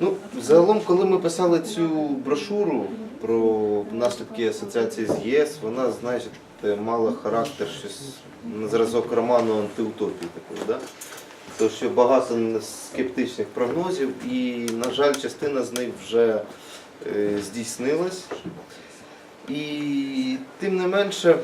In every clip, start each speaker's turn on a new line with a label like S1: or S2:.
S1: Ну, загалом, коли ми писали цю брошуру про наслідки асоціації з ЄС, вона, знаєте, мала характер щось на зразок роману антиутопії такої, да? То що багато скептичних прогнозів, і, на жаль, частина з них вже е, здійснилась. І тим не менше,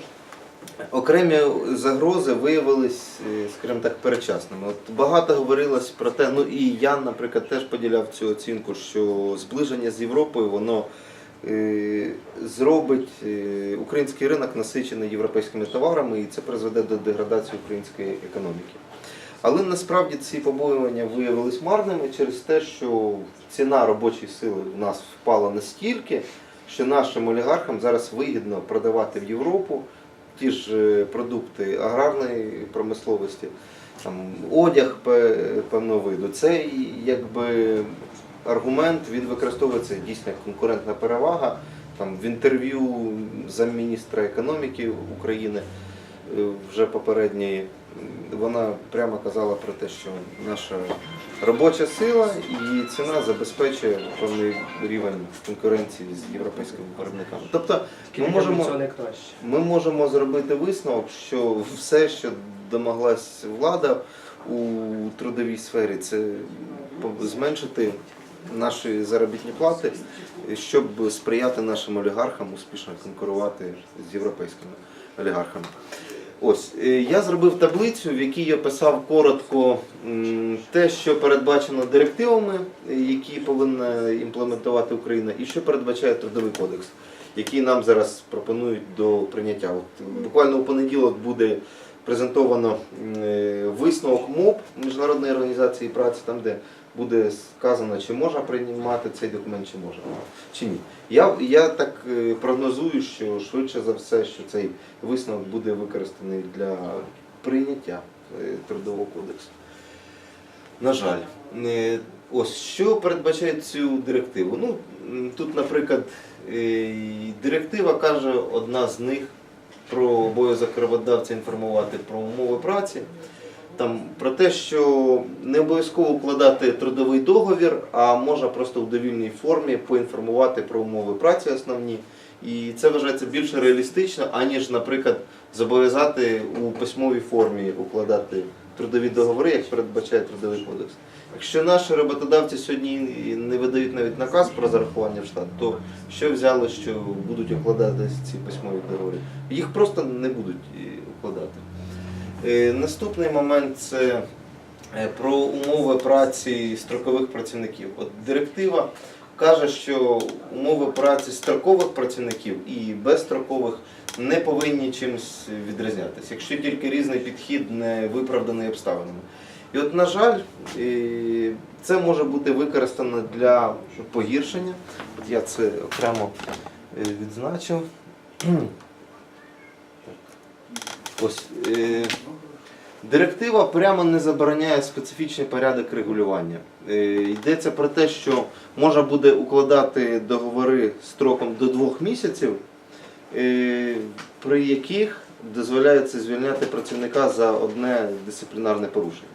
S1: окремі загрози виявились, е, скажімо так, передчасними. От багато говорилось про те, ну і я, наприклад, теж поділяв цю оцінку, що зближення з Європою воно е, зробить е, український ринок насичений європейськими товарами, і це призведе до деградації української економіки. Але насправді ці побоювання виявились марними через те, що ціна робочої сили в нас впала настільки, що нашим олігархам зараз вигідно продавати в Європу ті ж е, продукти аграрної промисловості, там, одяг пе- певного виду. Це якби аргумент, він використовується дійсно як конкурентна перевага. Там, в інтерв'ю замміністра економіки України е, вже попередньої, вона прямо казала про те, що наша робоча сила і ціна забезпечує певний рівень конкуренції з європейськими виробниками. Тобто ми можемо, ми можемо зробити висновок, що все, що домоглась влада у трудовій сфері, це зменшити наші заробітні плати, щоб сприяти нашим олігархам успішно конкурувати з європейськими олігархами. Ось е, я зробив таблицю, в якій я писав коротко те, що передбачено директивами, е, які повинна імплементувати Україна, і що передбачає трудовий кодекс, який нам зараз пропонують до прийняття. От буквально у понеділок буде презентовано е, висновок МОП Міжнародної організації праці, там де буде сказано, чи можна приймати цей документ, чи можна, чи ні. Я, я так е, прогнозую, що швидше за все, що цей висновок буде використаний для прийняття е, трудового кодексу. На жаль, Е, ось що передбачає цю директиву. Ну, тут, наприклад, директива каже одна з них про обов'язок роботодавця інформувати про умови праці. Там про те, що не обов'язково укладати трудовий договір, а можна просто в довільній формі поінформувати про умови праці основні. І це вважається більш реалістично, аніж, наприклад, зобов'язати у письмовій формі укладати трудові договори, як передбачає трудовий кодекс. Якщо наші роботодавці сьогодні не видають навіть наказ про зарахування в штат, то що взяли, що будуть укладати ці письмові договори? Їх просто не будуть е, укладати. Е, Наступний момент це е, про умови праці строкових працівників. От директива каже, що умови праці строкових працівників і безстрокових не повинні чимось відрізнятися, якщо тільки різний підхід не виправданий обставинами. І от, на жаль, е, це може бути використано для погіршення. От я це окремо відзначив. Ось директива прямо не забороняє специфічний порядок регулювання. Е, йдеться про те, що можна буде укладати договори строком до двох місяців, е, при яких дозволяється звільняти працівника за одне дисциплінарне порушення.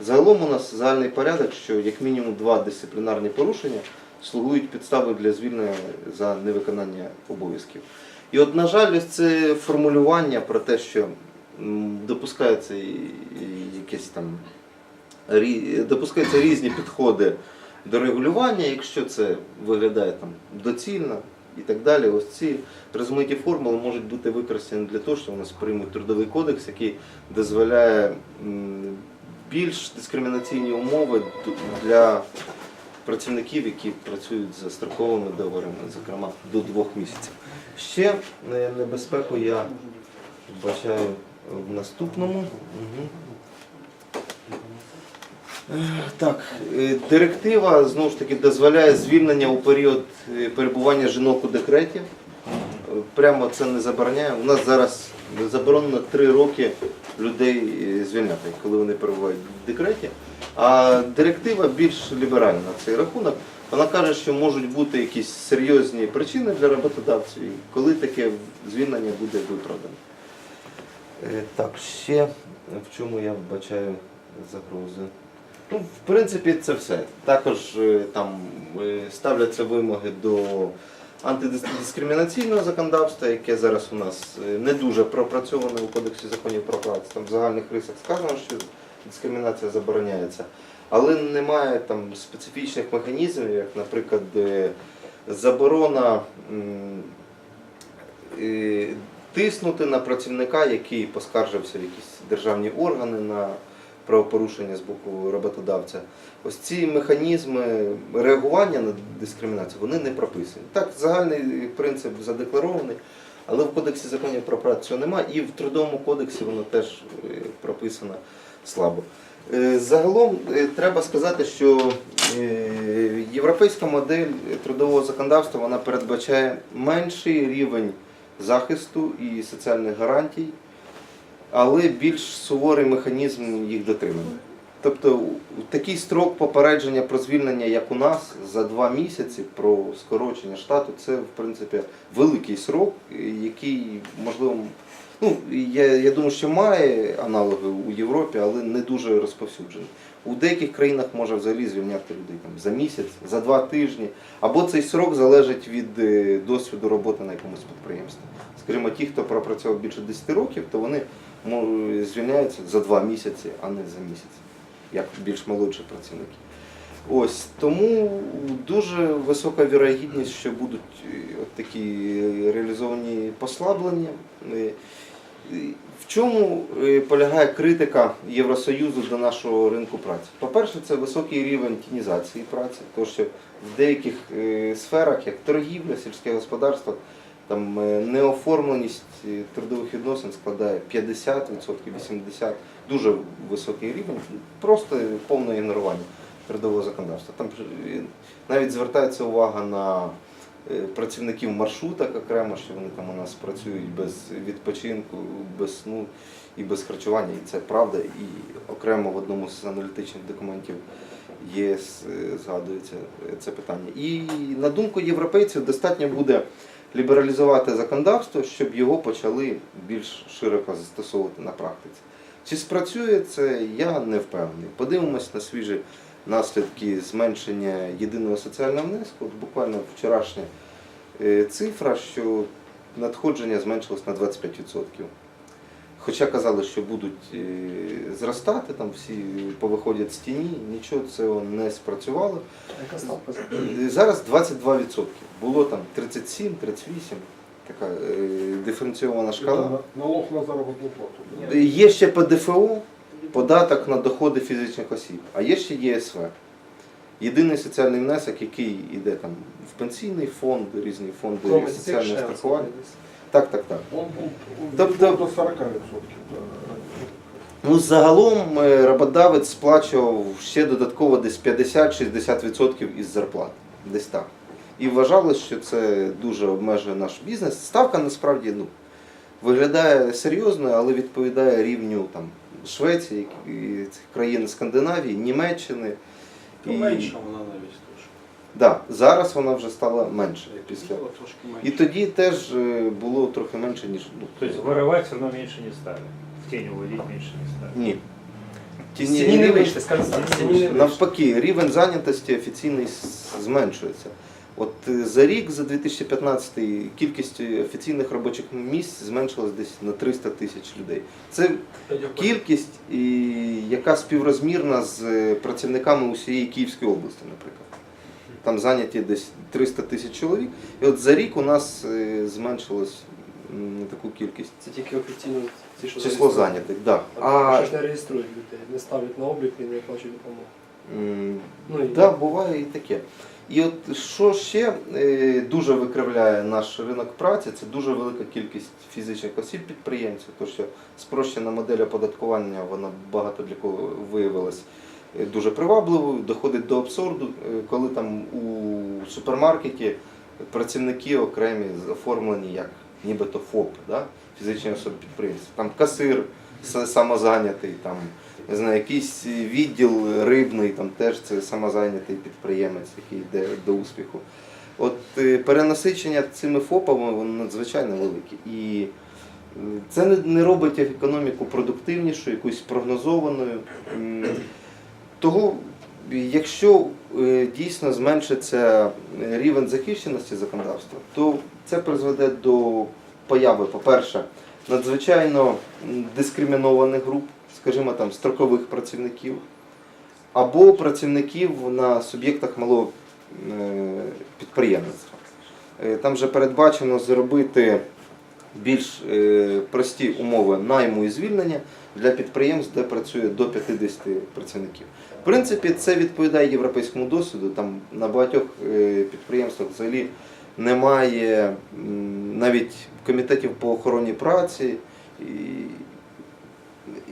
S1: Загалом у нас загальний порядок, що як мінімум два дисциплінарні порушення слугують підставою для звільнення за невиконання обов'язків. І от, на жаль, ось це формулювання про те, що допускаються якісь там допускаються різні підходи до регулювання, якщо це виглядає там доцільно і так далі. Ось ці розмиті формули можуть бути використані для того, що у нас приймуть трудовий кодекс, який дозволяє більш дискримінаційні умови для працівників, які працюють за строковими договорами, зокрема до двох місяців. Ще е, небезпеку я бачаю в наступному. Е, Так, е, директива знову ж таки дозволяє звільнення у період е, перебування жінок у декреті. Прямо це не забороняє. У нас зараз заборонено три роки людей звільняти, коли вони перебувають в декреті. А директива більш ліберальна на цей рахунок. Вона каже, що можуть бути якісь серйозні причини для роботодавців, коли таке звільнення буде виправдане. Е, Так, ще в чому я вбачаю загрози. Ну, в принципі, це все. Також е, там е, ставляться вимоги до антидискримінаційного законодавства, яке зараз у нас не дуже пропрацьоване у Кодексі законів про працю. Там в загальних рисах сказано, що дискримінація забороняється. Але немає там специфічних механізмів, як, наприклад, заборона тиснути на працівника, який поскаржився в якісь державні органи на правопорушення з боку роботодавця. Ось ці механізми реагування на дискримінацію вони не прописані. Так, загальний принцип задекларований, але в кодексі законів про працю немає, і в трудовому кодексі воно теж е, прописано слабо. Е, Загалом е, треба сказати, що європейська модель трудового законодавства вона передбачає менший рівень захисту і соціальних гарантій, але більш суворий механізм їх дотримання. Тобто такий строк попередження про звільнення, як у нас, за два місяці про скорочення штату, це в принципі великий срок, який можливо. Ну, я, я думаю, що має аналоги у Європі, але не дуже розповсюджений. У деяких країнах може взагалі звільняти людей там, за місяць, за два тижні. Або цей срок залежить від е, досвіду роботи на якомусь підприємстві. Скажімо, ті, хто пропрацював більше 10 років, то вони звільняються за два місяці, а не за місяць, як більш молодші працівники. Ось тому дуже висока вірогідність, що будуть е, от такі реалізовані послаблення. В чому е, полягає критика Євросоюзу до нашого ринку праці? По-перше, це високий рівень тінізації праці, тому що в деяких е, сферах, як торгівля, сільське господарство, там е, неоформленість трудових відносин складає 50%, 80%, дуже високий рівень, просто повне ігнорування трудового законодавства. Там навіть звертається увага на працівників маршруток окремо, що вони там у нас працюють без відпочинку, без сну і без харчування. І це правда. І окремо в одному з аналітичних документів ЄС е, згадується е, це питання. І на думку європейців, достатньо буде лібералізувати законодавство, щоб його почали більш широко застосовувати на практиці. Чи спрацює це, я не впевнений. Подивимось на свіжі наслідки зменшення єдиного соціального внеску. От буквально вчорашня е, цифра, що надходження зменшилось на 25%. Хоча казали, що будуть е, зростати, там всі повиходять з тіні, нічого цього не спрацювало.
S2: Яка ставка
S1: Е, Зараз 22%. Було там 37, 38, така е, диференційована шкала.
S3: Налог на заработную плату.
S1: Є ще ПДФО, податок на доходи фізичних осіб, а є ще ЄСВ. Єдиний соціальний внесок, який йде там в пенсійний фонд, різні фонди
S2: Кроме цих
S1: соціального
S2: ще
S1: страхування. Так, так, так.
S3: Он, он, он
S1: Тобто-
S3: до 40%.
S1: Ну, загалом е, роботодавець сплачував ще додатково десь 50-60% із зарплати. Десь так. І вважали, що це дуже обмежує наш бізнес. Ставка насправді ну, виглядає серйозною, але відповідає рівню там, Швеції, і цих країн Скандинавії, Німеччини.
S4: То менше вона навіть трошки.
S1: Да, зараз вона вже стала менше після.
S4: Трошки менше.
S1: І тоді теж е, було трохи менше, ніж ну,
S5: То есть воровать все не стали. В тень уводить меньше не стали.
S1: ні.
S2: З тіні не вийшли, скажімо так, не вийшли.
S1: Навпаки, рівень зайнятості офіційний зменшується. От е, за рік, за 2015 кількість офіційних робочих місць зменшилась десь на 300 тисяч людей. Це кількість, яка співрозмірна з е, працівниками усієї Київської області, наприклад. Там зайняті десь 300 тисяч чоловік. І от за рік у нас е, зменшилось на таку кількість.
S2: Це тільки офіційно ті, що
S1: Число зайнятих, так. Да.
S2: А що ж не реєструють людей, не ставлять на облік і не плачуть допомогу.
S1: м,
S2: Ну і
S1: Так, буває і таке. І от що ще е, дуже викривляє наш ринок праці, це дуже велика кількість фізичних осіб підприємців, тому що спрощена модель оподаткування вона багато для кого виявилась е, дуже привабливою, доходить до абсурду, е, коли там у супермаркеті працівники окремі оформлені як нібито ФОП, да? фізичні особи підприємці. Там касир самозайнятий, там не знаю, якийсь відділ рибний, там теж це самозайнятий підприємець, який йде до успіху. От е, перенасичення цими ФОПами воно надзвичайно велике. І е, це не, робить економіку продуктивнішою, якоюсь прогнозованою. Того Якщо е, дійсно зменшиться рівень захищеності законодавства, то це призведе до появи, по-перше, надзвичайно дискримінованих груп, скажімо там, строкових працівників, або працівників на суб'єктах малого е, підприємництва. Е, Там вже передбачено зробити більш е, прості умови найму і звільнення для підприємств, де працює до 50 працівників. В принципі, це відповідає європейському досвіду. Там на багатьох підприємствах взагалі немає навіть комітетів по охороні праці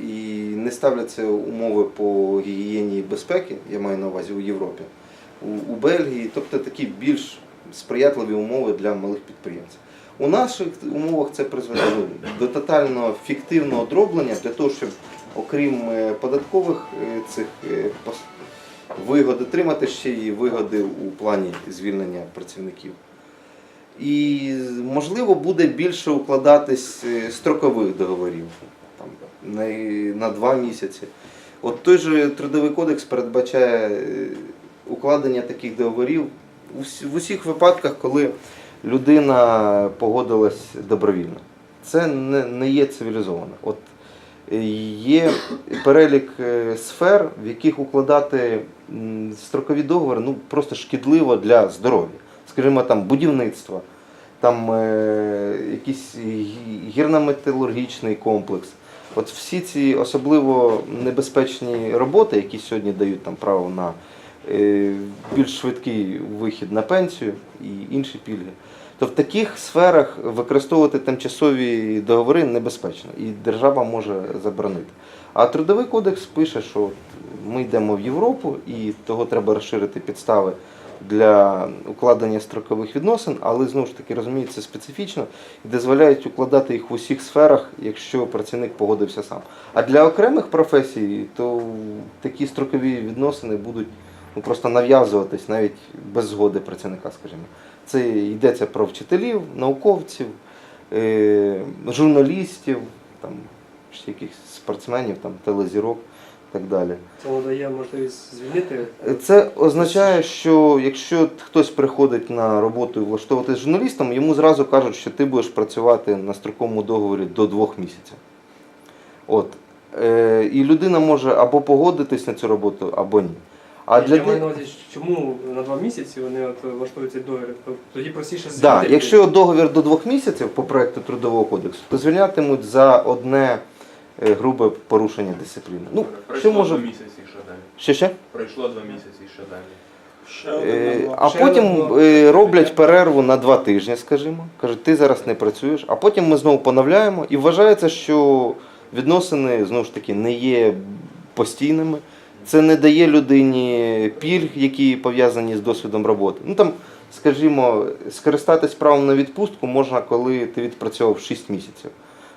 S1: і, не ставляться умови по гігієні і безпеки, я маю на увазі у Європі, у, Бельгії, тобто такі більш сприятливі умови для малих підприємців. У наших умовах це призведе до тотального фіктивного дроблення для того, щоб окрім е, податкових е, цих е, вигод отримати ще й вигоди у плані звільнення працівників. І можливо буде більше укладатись строкових договорів на, два місяці. От той же трудовий кодекс передбачає е, укладення таких договорів в усіх випадках, коли людина погодилась добровільно. Це не, є цивілізовано. От е, є перелік е, сфер, в яких укладати строкові договори ну, просто шкідливо для здоров'я. Скажімо, там будівництво, там е, якийсь гі- гірно-металургічний комплекс. От всі ці особливо небезпечні роботи, які сьогодні дають там право на е, більш швидкий вихід на пенсію і інші пільги. То в таких сферах використовувати тимчасові договори небезпечно і держава може заборонити. А трудовий кодекс пише, що ми йдемо в Європу і того треба розширити підстави для укладення строкових відносин, але знову ж таки розуміють, це специфічно і дозволяють укладати їх в усіх сферах, якщо працівник погодився сам. А для окремих професій то такі строкові відносини будуть ну, просто нав'язуватись навіть без згоди працівника, скажімо. Це йдеться про вчителів, науковців, е, журналістів, там, якихось спортсменів, там, телезірок так далі.
S2: Це надає можливість звільнити.
S1: Це означає, що якщо хтось приходить на роботу і влаштовуватись журналістом, йому зразу кажуть, що ти будеш працювати на строковому договорі до двох місяців. От. Е, і людина може або погодитись на цю роботу, або ні. А для
S2: Я маю на увазі, чому на два місяці вони от влаштують цей договір? Тобто Тоді простіше
S1: Да,
S2: звільнити.
S1: якщо договір до двох місяців по проекту Трудового кодексу, то звільнятимуть за одне грубе порушення дисципліни. Ну,
S6: Пройшло
S1: що може.
S6: два місяці що далі.
S1: Ще ще?
S6: Пройшло два місяці що далі.
S4: Ще
S1: Е, А потім е, роблять перерву на два тижні, скажімо. Кажуть, ти зараз не працюєш, а потім ми знову поновляємо і вважається, що відносини знову ж таки не є постійними. Це не дає людині пільг, які пов'язані з досвідом роботи. Ну там, скажімо, скористатись правом на відпустку можна, коли ти відпрацьовував 6 місяців.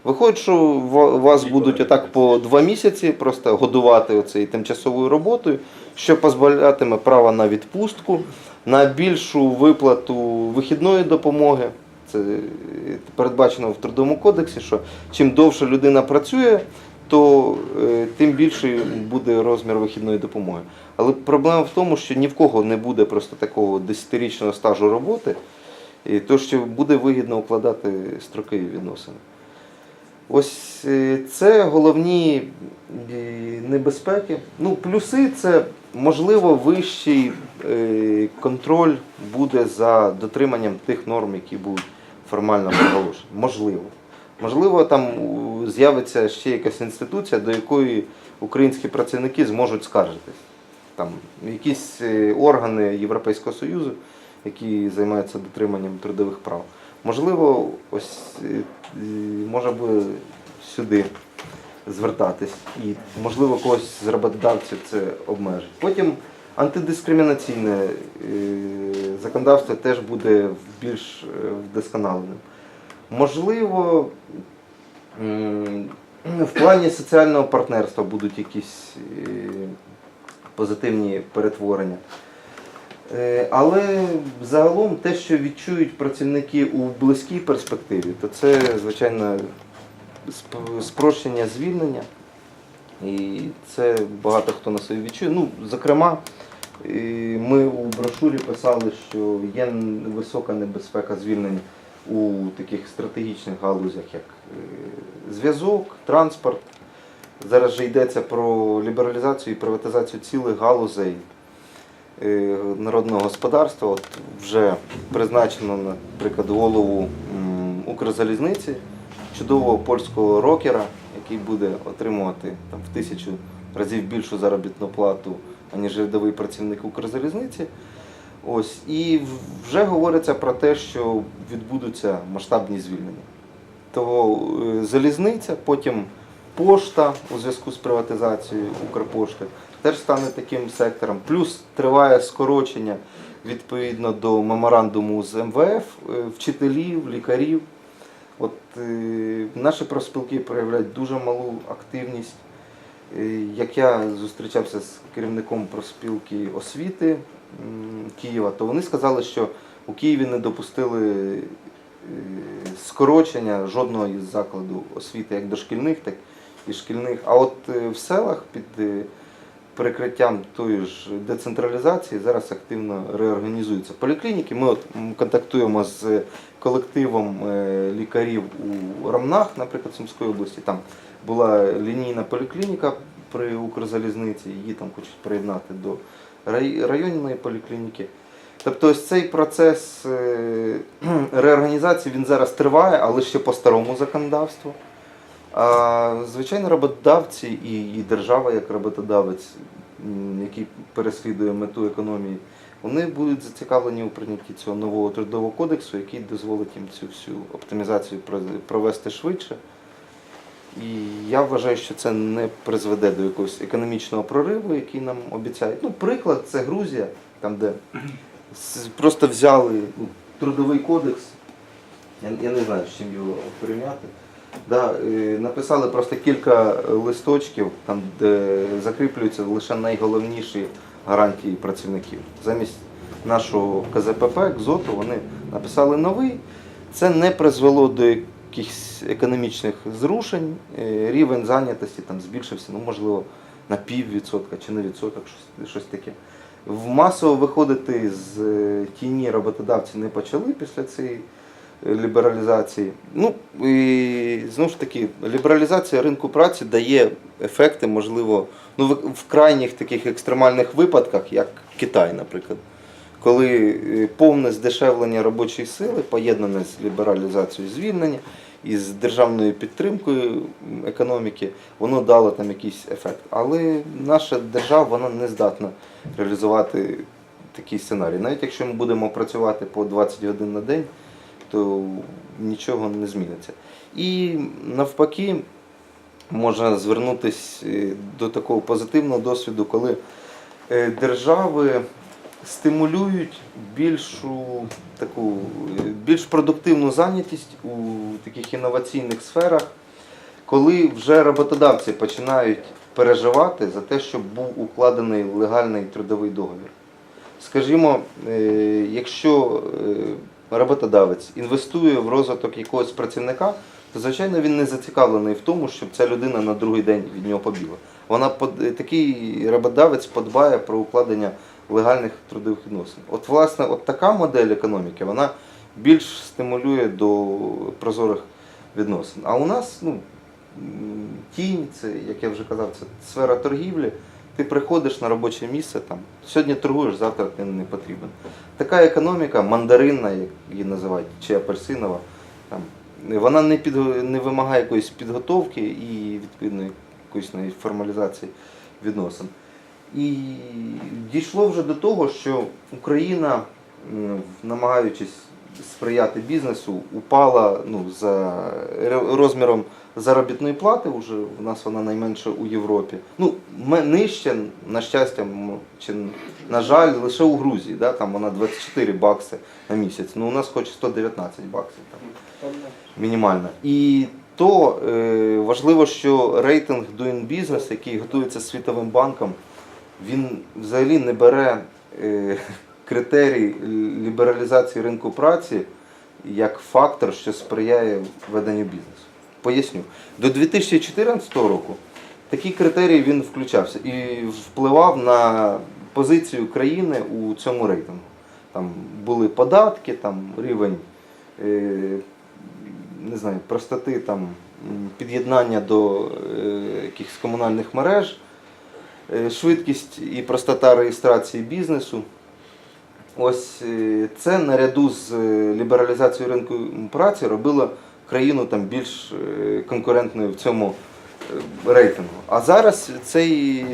S1: Виходить, що вас будуть отак по два місяці просто годувати оцею тимчасовою роботою, що позбавлятиме права на відпустку, на більшу виплату вихідної допомоги. Це передбачено в трудовому кодексі, що чим довше людина працює, то е, тим більший буде розмір вихідної допомоги. Але проблема в тому, що ні в кого не буде просто такого 10-річного стажу роботи, і то що буде вигідно укладати строкові відносини. Ось е, це головні е, небезпеки. Ну, плюси це можливо вищий е, контроль буде за дотриманням тих норм, які будуть формально проголошені. Можливо. Можливо, там з'явиться ще якась інституція, до якої українські працівники зможуть скаржитись. Там якісь органи Європейського Союзу, які займаються дотриманням трудових прав. Можливо, ось е, е, можна буде сюди звертатись, і можливо когось з роботодавців це обмежить. Потім антидискримінаційне е, законодавство теж буде більш е, вдосконаленим. Можливо, в плані соціального партнерства будуть якісь е, позитивні перетворення. Е, Але загалом те, що відчують працівники у близькій перспективі, то це, звичайно, спрощення звільнення І це багато хто на собі відчує. Ну, зокрема, ми у брошурі писали, що є висока небезпека звільнень у таких стратегічних галузях, як е, зв'язок, транспорт. Зараз же йдеться про лібералізацію і приватизацію цілих галузей народного господарства. От вже призначено, наприклад, голову Укрзалізниці, чудового польського рокера, який буде отримувати там, в тисячу разів більшу заробітну плату, аніж рядовий працівник Укрзалізниці. Ось, і вже говориться про те, що відбудуться масштабні звільнення. Того е, залізниця, потім пошта у зв'язку з приватизацією Укрпошти теж стане таким сектором. Плюс триває скорочення відповідно до меморандуму з МВФ, е, вчителів, лікарів. От е, наші профспілки проявляють дуже малу активність. Е, Як я зустрічався з керівником профспілки освіти Києва, то вони сказали, що у Києві не допустили скорочення жодного із закладу освіти, як дошкільних, так і шкільних. А от в селах під прикриттям тої ж децентралізації зараз активно реорганізуються поліклініки. Ми от контактуємо з колективом е, лікарів у Рамнах, наприклад, Сумської області. Там була лінійна поліклініка при Укрзалізниці, її там хочуть приєднати до районної поліклініки. Тобто ось цей процес е, реорганізації він зараз триває, але ще по старому законодавству. Звичайно, роботодавці і, і держава як роботодавець, який переслідує мету економії, вони будуть зацікавлені у прийнятті цього нового трудового кодексу, який дозволить їм цю всю оптимізацію про- провести швидше. І я вважаю, що це не призведе до якогось економічного прориву, який нам обіцяють. Ну, приклад це Грузія, там де просто взяли ну, трудовий кодекс. Я, я не знаю, з чим його порівняти. Да, написали просто кілька листочків, там, де закріплюються лише найголовніші гарантії працівників. Замість нашого КЗПП, КЗОТу, вони написали новий. Це не призвело до якихось економічних зрушень. Е, Рівень зайнятості там збільшився, ну, можливо, на піввідсотка чи на відсоток, щось, щось таке. В масово виходити з е, тіні роботодавці не почали після цієї лібералізації. Ну і знову ж таки, лібералізація ринку праці дає ефекти, можливо, ну, в, крайніх таких екстремальних випадках, як Китай, наприклад. Коли е, повне здешевлення робочої сили поєднане з лібералізацією звільнення і з державною підтримкою економіки, воно дало там якийсь ефект. Але наша держава вона не здатна реалізувати такий сценарій. Навіть якщо ми будемо працювати по 20 годин на день, то нічого не зміниться. І навпаки, можна звернутися до такого позитивного досвіду, коли е, держави стимулюють більшу таку е, більш продуктивну зайнятість у таких інноваційних сферах, коли вже роботодавці починають переживати за те, щоб був укладений легальний трудовий договір. Скажімо, е, якщо е, роботодавець інвестує в розвиток якогось працівника, то звичайно він не зацікавлений в тому, щоб ця людина на другий день від нього побігла. Вона такий роботодавець подбає про укладення легальних трудових відносин. От власне, от така модель економіки, вона більш стимулює до прозорих відносин. А у нас ну, тінь, це, як я вже казав, це сфера торгівлі. Ти приходиш на робоче місце, там, сьогодні торгуєш, завтра ти не потрібен. Така економіка, мандаринна, як її називають, чи апельсинова, там, вона не, під, не вимагає якоїсь підготовки і відповідно якоїсь формалізації відносин. І дійшло вже до того, що Україна, намагаючись сприяти бізнесу, упала ну, за розміром заробітної плати. Вже у нас вона найменша у Європі. Ну, нижче, на щастя, чи на жаль, лише у Грузії. Да? Там вона 24 бакси на місяць. Ну, у нас хоч 119 баксів. Там мінімальна. І то е, важливо, що рейтинг Doing Business, який готується Світовим банком, він взагалі не бере е, критерій лібералізації ринку праці як фактор, що сприяє веденню бізнесу. Поясню, до 2014 року такий критерій він включався і впливав на позицію країни у цьому рейтингу. Там були податки, там рівень е, не знаю, простоти, там, під'єднання до е, якихось комунальних мереж, е, швидкість і простота реєстрації бізнесу. Ось це наряду з лібералізацією ринку праці робило країну там більш е, конкурентною в цьому е, рейтингу. А зараз цей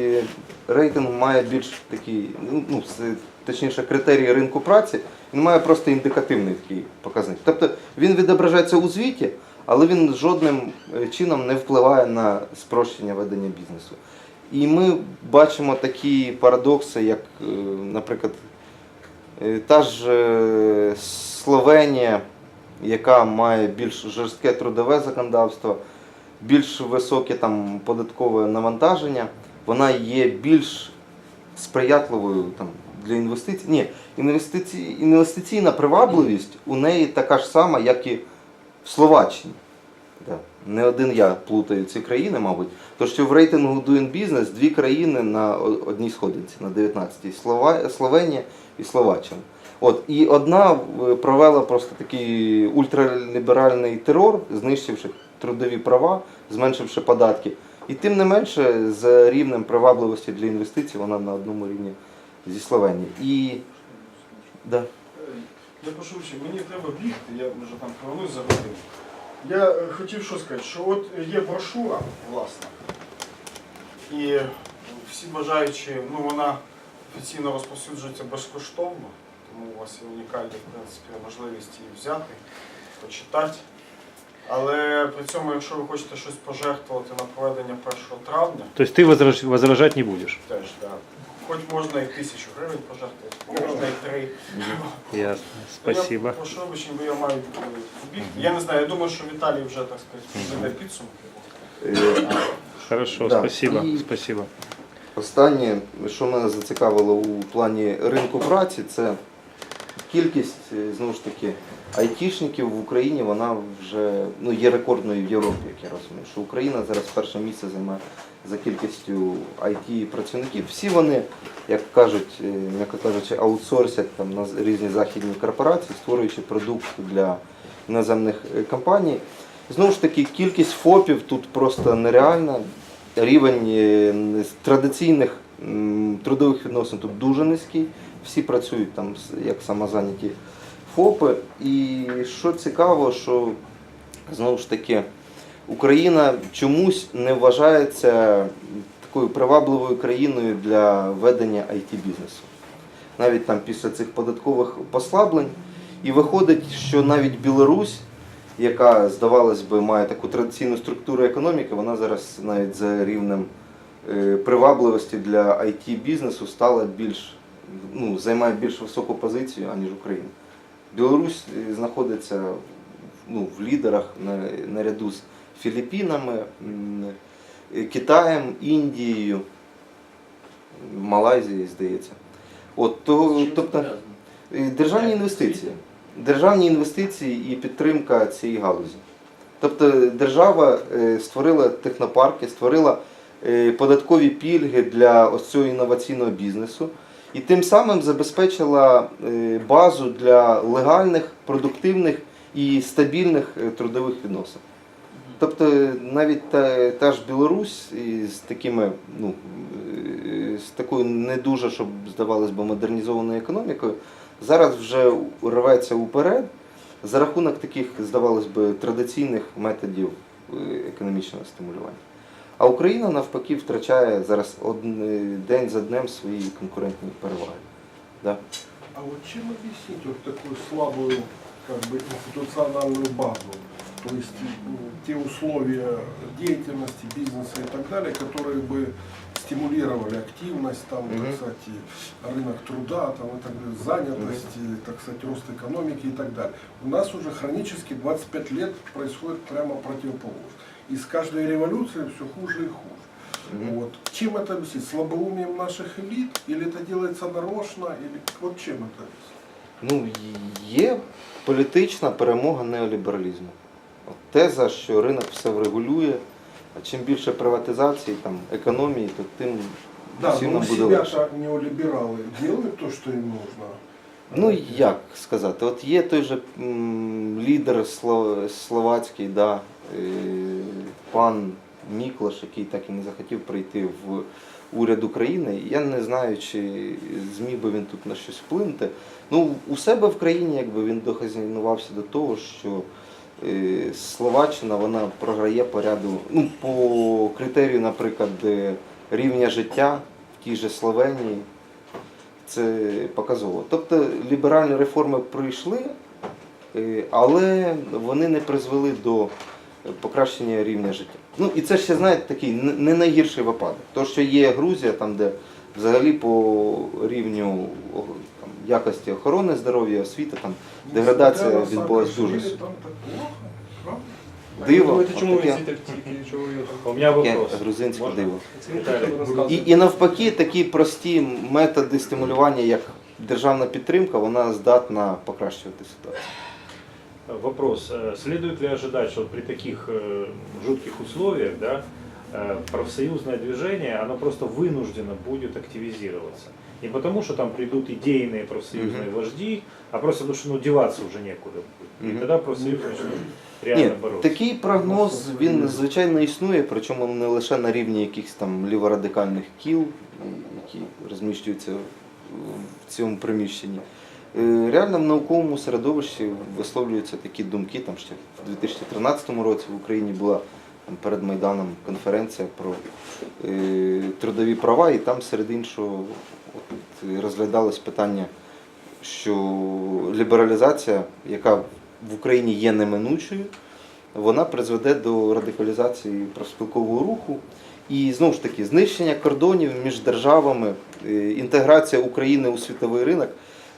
S1: рейтинг має більш такий, ну, ну, точніше, критерії ринку праці, він має просто індикативний такий показник. Тобто він відображається у звіті, але він жодним е, чином не впливає на спрощення ведення бізнесу. І ми бачимо такі парадокси, як, наприклад, Та ж Словенія, яка має більш жорстке трудове законодавство, більш високе там податкове навантаження, вона є більш сприятливою там, для інвестицій. Ні, інвестиці... інвестиційна привабливість у неї така ж сама, як і в Словаччині. Не один я плутаю ці країни, мабуть. То що в рейтингу Doing Business дві країни на одній сходинці, на 19-й. Слова... Словенія і Словаччина. От, і одна е, провела просто такий ультраліберальний терор, знищивши трудові права, зменшивши податки. І тим не менше, за рівнем привабливості для інвестицій вона на одному рівні зі Словенією. І да.
S7: Я прошу мені треба бігти, я вже там повернусь за годину. Я е, хотів що сказати, що от є брошура, власна, і всі бажаючі, ну вона офіційно розповсюджується безкоштовно, тому у вас є унікальна в принципі, можливість її взяти, почитати. Але при цьому, якщо ви хочете щось пожертвувати на проведення 1 травня,
S5: То есть ты возраж- возражать не будешь?
S7: теж да, хоч можна і тисячу гривень пожертвувати, можна і три.
S5: Ясно.
S7: Я
S5: Спасибо.
S7: прошу вибачення, бо я маю е, бігти. Я не знаю, я думаю, що Віталій вже, так сказати, веде підсумки.
S1: Е,
S5: Хорошо,
S1: Да.
S5: спасибо. Спасибо.
S1: Останнє, що мене зацікавило у плані ринку праці, це кількість е, знову ж таки айтішників в Україні. Вона вже ну, є рекордною в Європі, як я розумію. Що Україна зараз перше місце займає за кількістю it працівників. Всі вони, як кажуть, е, м'яко кажучи, аутсорсять там на різні західні корпорації, створюючи продукт для іноземних е, компаній. Знову ж таки, кількість ФОПів тут просто нереальна. Рівень традиційних трудових відносин тут дуже низький. Всі працюють там як самозайняті ФОПи. І що цікаво, що знову ж таки Україна чомусь не вважається такою привабливою країною для ведення it бізнесу навіть там після цих податкових послаблень. І виходить, що навіть Білорусь, яка, здавалось би, має таку традиційну структуру економіки, вона зараз навіть за рівнем е, привабливості для it бізнесу стала більш, ну, займає більш високу позицію, аніж Україна. Білорусь е, знаходиться ну, в лідерах на, наряду з Філіппінами, е, Китаєм, Індією, Малайзією, здається. От, то, тобто, е, державні інвестиції. Державні інвестиції і підтримка цієї галузі. Тобто держава створила технопарки, створила податкові пільги для ось цього інноваційного бізнесу і тим самим забезпечила е, базу для легальних, продуктивних і стабільних е, трудових відносин. Тобто навіть та, та ж Білорусь із такими, ну, е, з такою не дуже, щоб здавалось би, модернізованою економікою, зараз вже рветься уперед за рахунок таких, здавалось би, традиційних методів е, економічного стимулювання. А Україна навпаки втрачає зараз один, день за днем свої конкурентні переваги. Да.
S3: А вот чем объяснить вот такую слабую как бы, институциональную базу? То есть ну, те условия деятельности, бизнеса и так далее, которые бы стимулировали активность, там,
S1: Мгм.
S3: так сказать, и рынок труда, там, и так далее, занятость, и, так сказать, рост экономики и так далее. У нас уже хронически 25 лет происходит прямо противоположное. И с каждой революцией все хуже и хуже.
S1: Мгм.
S3: Вот. Чем это объяснить? Слабоумием наших элит? Или это делается нарочно? Или вот чем это объяснить?
S1: Ну, є політична перемога неолібералізму. От Теза, що ринок все врегулює, А чим більше приватизації, там, економії, то тим
S3: Да,
S1: всім
S3: но
S1: нам буде легше.
S3: себя-то неолибералы делают то, что им нужно.
S1: Ну як сказати, от є той же м, лідер сло- словацький, да, е, пан Міклаш, який так і не захотів прийти в уряд України. Я не знаю, чи зміг би він тут на щось вплинути. Ну, у себе в країні якби він дохазяйнувався до того, що е, Словаччина вона програє по ряду, ну, по критерію, наприклад, е, рівня життя в тій же Словенії. Це показово. Тобто ліберальні реформи прийшли, е, але вони не призвели до покращення рівня життя. Ну і це ще, знаєте, такий не не найгірший випадок. То, що є Грузія, там, де взагалі по рівню там, якості охорони здоров'я, освіти, там деградація
S3: на
S1: відбулась
S3: Саакашвили,
S1: дуже. Диво.
S2: Думаєте, чому чого?
S5: У меня вопрос.
S1: грузинське диво.
S2: Ви
S1: І, і навпаки, такі прості методи стимулювання, як державна підтримка, вона здатна покращувати ситуацію.
S5: Вопрос. Э, Следует ли ожидать, что вот при таких э, жутких условиях да, э, профсоюзное движение, оно просто вынуждено будет активизироваться? Не потому, что там придут идейные профсоюзные вожди, а просто потому, что ну, деваться уже некуда будет. И
S1: Мгм.
S5: тогда профсоюз начнет
S1: Ні,
S5: реально бороться.
S1: такий прогноз він звичайно існує, причому не лише на рівні якихось там ліворадикальних кіл, які розміщуються в цьому приміщенні. Е, Реально в науковому середовищі висловлюються такі думки. Там ще в 2013 році в Україні була там, перед Майданом конференція про е, трудові права, і там серед іншого от, розглядалось питання, що лібералізація, яка в Україні є неминучою, вона призведе до радикалізації профспілкового руху. І знову ж таки, знищення кордонів між державами, е, інтеграція України у світовий ринок,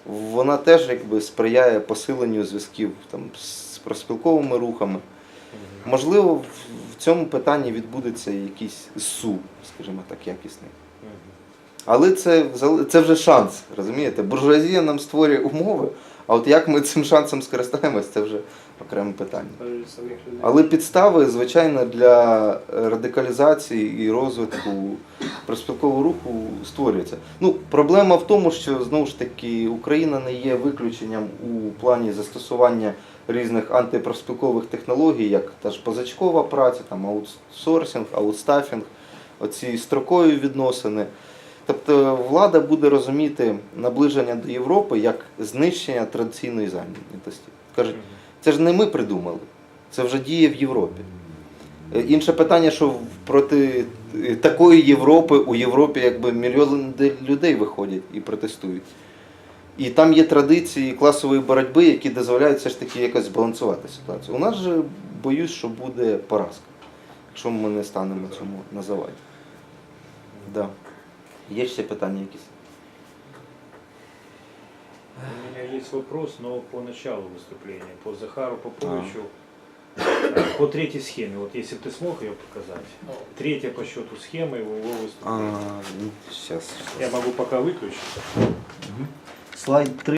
S1: вона теж якби сприяє посиленню зв'язків там, з проспілковими рухами. Можливо, в- цьому питанні відбудеться якийсь су, скажімо так, якісний. Але це, це вже шанс, розумієте? Буржуазія нам створює умови, а от як ми цим шансом скористаємось, це вже окреме питання. Але підстави, звичайно, для радикалізації і розвитку проспілкового руху створюються. Ну, проблема в тому, що знову ж таки Україна не є виключенням у плані застосування різних антипроспілкових технологій, як та ж позичкова праця, там аутсорсинг, аутстафінг, оці строкові відносини. Тобто влада буде розуміти наближення до Європи як знищення традиційної зайнятості. Кажуть, це ж не ми придумали, це вже діє в Європі. Інше питання, що проти такої Європи у Європі якби мільйони людей виходять і протестують. І там є традиції класової боротьби, які дозволяють все ж таки якось збалансувати ситуацію. У нас же боюсь, що буде поразка, якщо ми не станемо цьому на заваді. Да. Є ще питання якісь?
S5: У меня есть вопрос, но по началу выступления, по Захару Поповичу, э, по третьей схеме. Вот если бы ты смог ее показать. Третья по счету схема его, его выступления.
S1: Зараз.
S5: Я могу пока выключить.
S1: Слайд 3.